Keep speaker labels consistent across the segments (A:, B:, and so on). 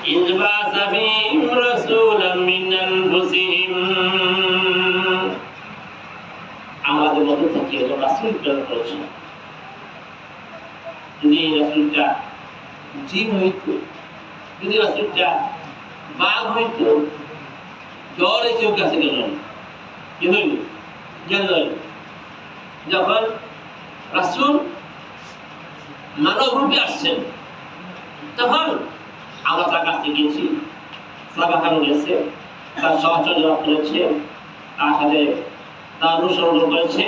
A: إذ بعث فيهم رسولا من أنفسهم আমাদের মধ্যে থেকে এলো রাসুল প্রেরণ করেছেন যদি এই রাসুলটা জিন হইত যদি রাসুলটা বাঘ হইত জ্বরে কেউ কাছে গেল না কি হইল গেল যখন রাসুল মানব রূপে আসছেন তখন তার কাছে গিয়েছি সাবাখানো গেছে তার সহচর্য করেছে, তার সাথে তার অনুসরণ করেছে।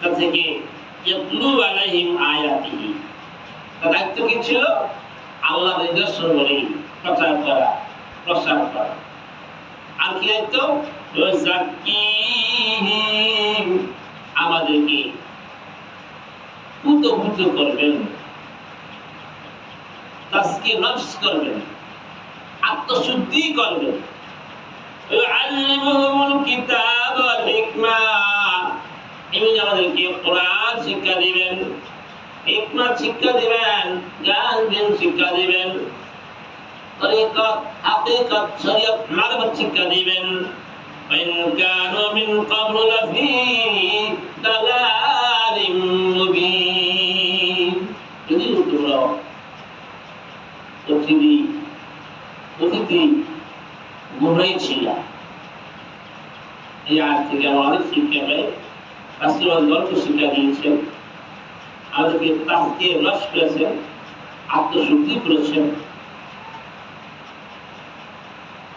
A: তা থেকে আয়াতিহি। তার দায়িত্ব কি ছিল? আল্লাহ নিদর্শন বলি, প্রচার করা, প্রসার করা। আর কি দায়িত্ব? আমাদেরকে পুতভূত করবেন। তাজকে নফস করবেন আত্মশুদ্ধি করবেন ويعلمهم الكتاب والحكمة এমনি আমাদেরকে কোরআন শিক্ষা দিবেন হিকমত শিক্ষা দিবেন জ্ঞান জ্ঞান শিক্ষা দিবেন তরিকত হাকিকত শরীয়ত মারফত শিক্ষা দিবেন وإن كانوا من قبل لفي ضلال مبين যদি তোমরা পৃথিবী অতিথি গুমরাই ছিল। এই আজ থেকে আমাদের শিক্ষা পাই গল্প শিক্ষা দিয়েছেন আমাদেরকে তাহকে রস করেছেন আত্মশুদ্ধি করেছেন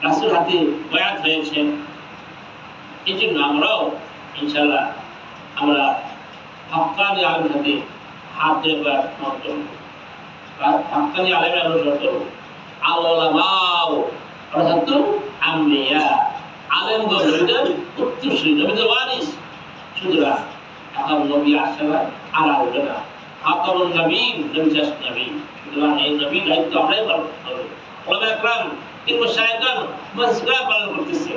A: রাষ্ট্রের হাতে এই জন্য আমরাও ইনশাল্লাহ আমরা হকানি হাতে হাত ধরে বয়াত হকানি আলমের অনুসরণ করব আল্লাহ অর্থাৎ আম্বিয়া। আলেম উত্তরসূরি, নবীদের এখন নবী আসছে না, আর আসবে না। খাতামুন নবীন, নবী শেষ নবী সুতরাং এই নবী পালন হবে। ওলামা কিন্তু শায়তান পালন করতেছে।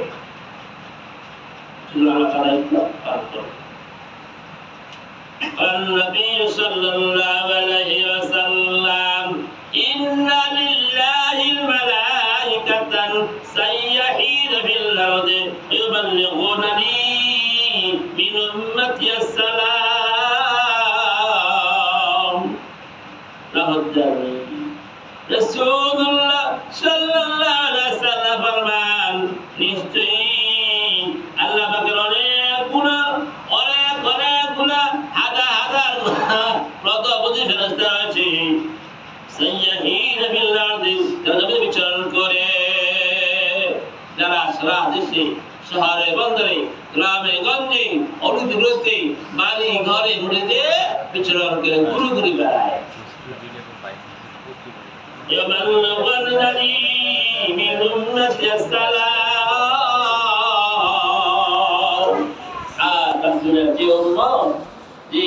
A: সুতরাং পালন করবে النبي صلى الله عليه وسلم إن لله الملائكة سيحين في الأرض يبلغونني من أمتي السلام له الدين رسول সারা দেশে শহরে বন্দরে গ্রামে গঞ্জে অরুদুরতে বাড়ি ঘরে ঘুরেতে বিচরণ করে ঘুরে ঘুরে বেড়ায় يبلغ الذي من أمتي السلام আর রাসূলের যে উম্মত যে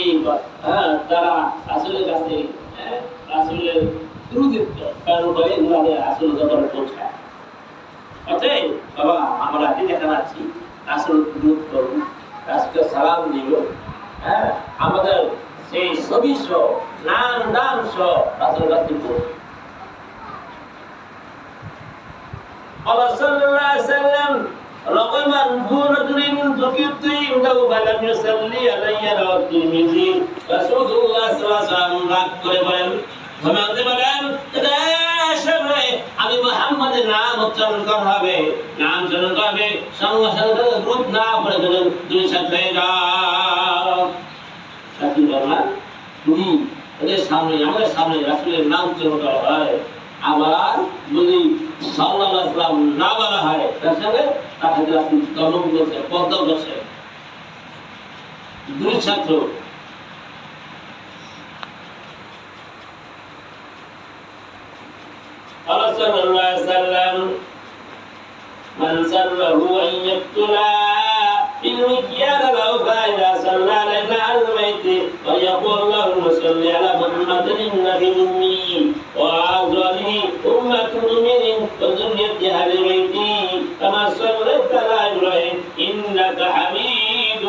A: হ্যাঁ তারা রাসূলের কাছে হ্যাঁ রাসূলের দ্রুদিত্ব কারণ করে উনাদের রাসূল যখন পৌঁছায় অতএব বাবা আমরা যে যেখানে আছি রাসূল দ্রুত করুন রাসূলকে সালাম দিব হ্যাঁ আমাদের সেই ছবি সহ নাম দাম সহ রাসূলের কাছে পৌঁছে قال صلى الله عليه وسلم رغم أنفورة ذكرت عنده فلم يصلي علي رواه الترمذي رسول الله صلى الله عليه وسلم রাগ করে বলেন ঘুমাতে বলেন আমি মোহাম্মদের নাম উচ্চারণ করা হবে। নাম উচ্চারণ করা হবে, সঙ্গে সঙ্গে গ্রুপ না পড়ে গেলেন দুই সাথে সাথী ওদের সামনে, আমাদের সামনে রাসুলের নাম উচ্চারণ করা হয়। আবার যদি সাল্লাহ না বলা হয়, তার সঙ্গে রাসুল বলছে পদ্ম বসে দুই ছাত্র من سره أن يقتل بالمكيال له فإذا صلى علينا على البيت فليقول اللهم صل على محمد النبي الأمي وأزواجه أمة المؤمنين وذرية أهل بيته كما صليت على إبراهيم إنك حميد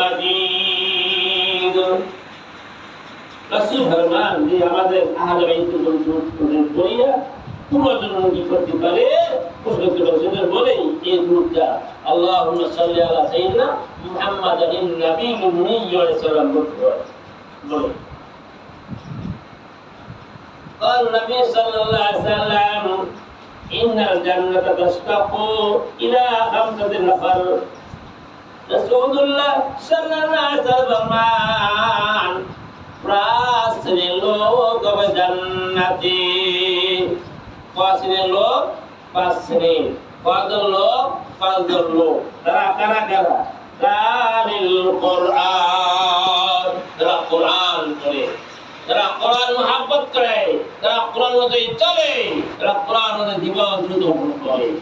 A: مجيد রাসূল ফরমান যে আমাদের আহলে বাইতুল মুসলিম করিয়া পুনর্জন্ম কি করতে পারে প্রশ্ন রসুলের বলেই এই দুধটা আল্লাহুম্মা সাল্লি আলা সাইয়্যিদিনা মুহাম্মাদিন নবীল উম্মি ওয়া সাল্লাম বলতে পারে বলে قال النبي صلى الله عليه وسلم إن الجنة تشتاق إلى خمسة نفر رسول الله صلى الله عليه وسلم পাঁচ শ্রেণীর লোক হবে জান্নাতি পাঁচ শ্রেণীর লোক পাঁচ শ্রেণির কজন লোক, পাঁচজন লোক। তারা কারা কারা? তারিল কোরআন। তারা কোরআন পড়ে। তারা কোরআন মহাব্বত করে। তারা কোরআন অনুযায়ী চলে। তারা কোরআন অনুযায়ী জীবন দ্রুত করে।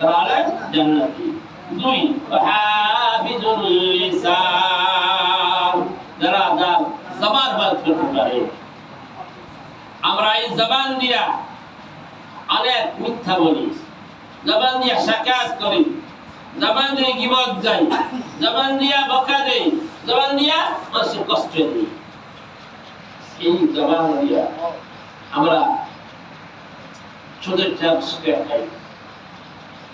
A: তারা হলে জান্নাতি। দুই, হাফিজুল লিসান। যারা যার জবান বাদ করতে পারে। আমরা এই জবান দিয়া অনেক মিথ্যা বলি জবান দিয়া সাকাত করি। জবান দিয়ে গিবত যাই জবান দিয়া বকা দেই। জবান দিয়া মানুষের কষ্ট দিই। এই জবান দিয়া আমরা ট্যাক্স খাই।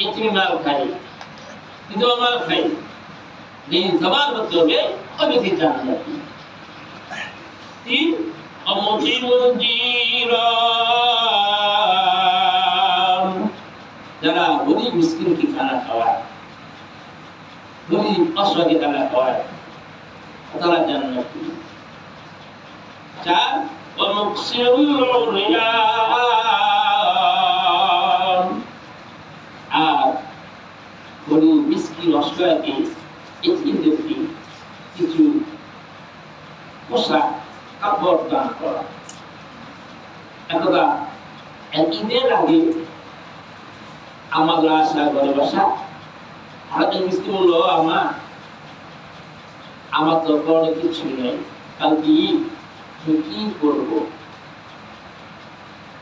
A: ইতিমি মাল খাই। মাল খাই। জবান হবে অবিধি জান্নাতি। তিন অমতিমুল জিরান যারা গরিব মিসকিনকে খানা খাওয়ায়, গরিব অসহায়কে খানা খাওয়ায়, তারা জান্নাত চার আর গরিব মিসকিন অসহায়কে আমাদের আশা ঘরে বসা। হাতে মিষ্টি বলল আমার আমার তো কোনো কিছু নেই। কি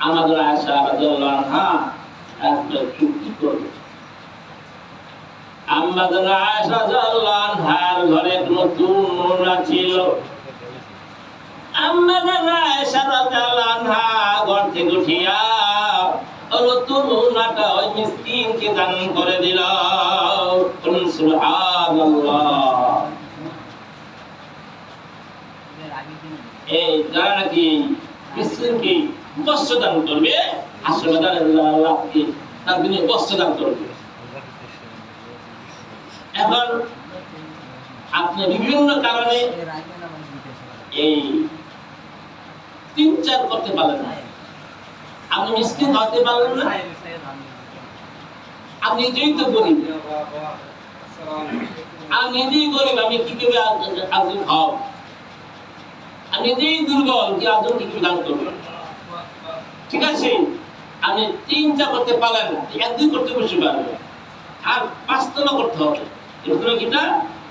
A: আমাদের আশা আমাদের আশা ঘরে নতুন মোনা ছিল। আমাদের আশা ঘর থেকে উঠিয়া নতুন মোনাটা ওই মিসকিনকে দান করে দিল সুবহানাল্লাহ। এই যারা নাকি মিসকিনকে বস্ত্র দান করবে, আসলে দান তার তিনি বস্ত্র দান করবে। এখন আপনি বিভিন্ন কারণে এই তিন চার করতে পারলেন না। আপনি মিসকিন হতে পারলেন না? আপনি নিজেই তো গরিব। আমি নিজেই গরিব আমি কি করে একজন খাও আমি নিজেই দুর্বল যে একজন কিছু দান করবে ঠিক আছে? আপনি তিনটা করতে পারলেন না এক দুই করতে বসে পারবে। আর পাঁচতলা করতে হবে। এরকম কিটা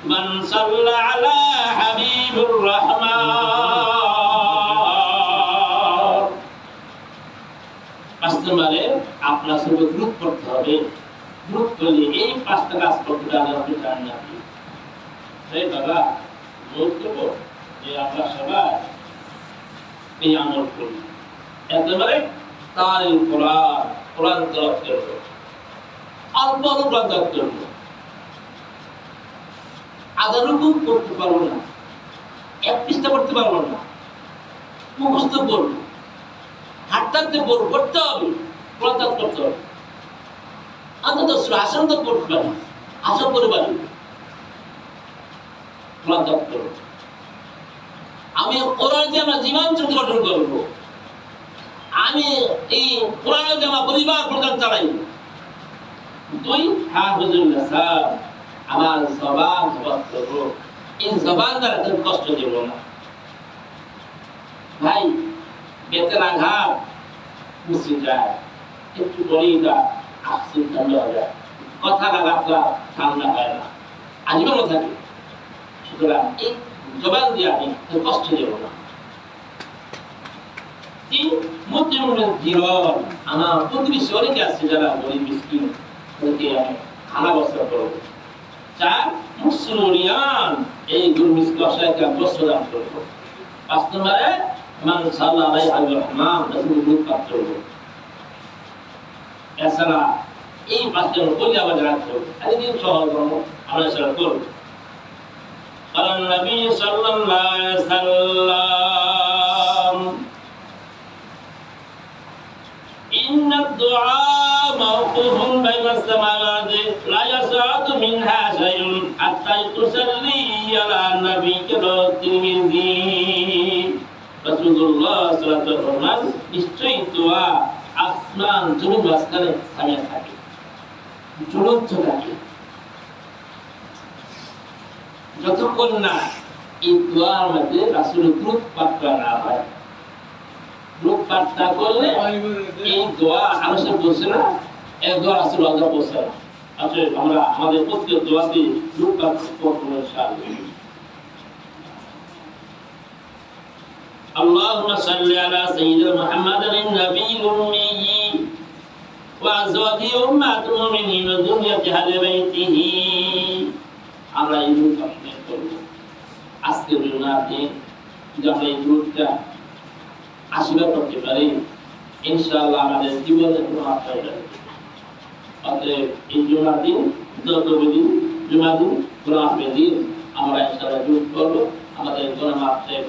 A: মান সাল্লা আলা হাবিবুর রহমান। নম্বরে আপনার সঙ্গে গ্রুপ করতে হবে। গ্রুপ করলে এই পাঁচটা কাজ করতে গেলে আপনি চান না সেই বাবা জোর দেবো যে আমরা সবাই এই আমল করি। একেবারে তার কোরআন কোরআন তরফ অল্প কোরআন তরফ করব। আধা করতে পারব না। এক পৃষ্ঠা করতে পারব না। মুখস্থ করব। পড়ব করতে হবে তরফ করতে হবে। অন্তত আসন তো করতে পারি আসন করে পারি তরফ করব আমি কোরআন দিয়ে আমার জীবন গঠন করব। আমি এই কোরআন দিয়ে আমার পরিবার প্রদান চালাই। দুই হাফিজুল্লাহ স্যার আমার জবান জবাব এই জবান দ্বারা কেউ কষ্ট দেব না। ভাই, বেতের আঘাত মুসি যায় একটু পরেই তা আসছে ঠান্ডা হয়ে যায় কথা ঠান্ডা হয় না আজীবনও থাকে। সুতরাং এই জবান দিয়ে আমি কষ্ট দেব না। যারা গরিব, মিসকিন আমি খানা বস্ত্র করব। চার এই বস্ত্র দান করব। পাঁচ, নম্বরে মান সাল্লাহ আলাই আল রহমান রাসূল দুধ পান করবে এছাড়া এই পাঁচটা করলে আবার রাখতে হবে একদিন সহজ ধর্ম আমরা সেটা করব قال النبي صلى الله عليه وسلم إن الدعاء موقوف بين السماوات لا يصعد منها شيء حتى تصلي على النبي الترمذي নিশ্চয়ই আসমান মাঝখানে থাকে। থাকে যতক্ষণ না এই দোয়ার মধ্যে রাসুল গ্রুপ পাত্রা না হয় গ্রুপ পাত্রা করলে এই দোয়া মানুষের না এক দোয়া রাসুল অজা না। আসলে আমরা আমাদের প্রত্যেক দোয়াতে গ্রুপ পাত্র করব اللهم صل على سيدنا محمد النبي الأمي وأزواجه أمهات المؤمنين وذرية أهل بيته আমরা এই গ্রুপ কমপ্লিট করব আজকের জুমার দিন যদি আমরা এই গ্রুপটা আশীর্বাদ করতে পারি ইনশাআল্লাহ আমাদের জীবনের কোনো আশ্রয় যাবে অতএব এই জুমার দিন যত দিন জুমা দিন কোনো আসবে দিন আমরা ইনশাআল্লাহ গ্রুপ করবো আমাদের কোনো মাপ চাইব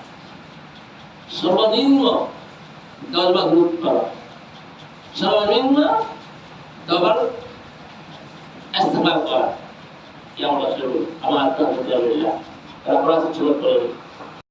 A: সর্বনিম্ন দশবার গ্রুপ করা। সর্বনিম্ন দশবার ইস্তেমাল করা। আসলে আমার আত্মহত্যা তারপর আছে ছোট করে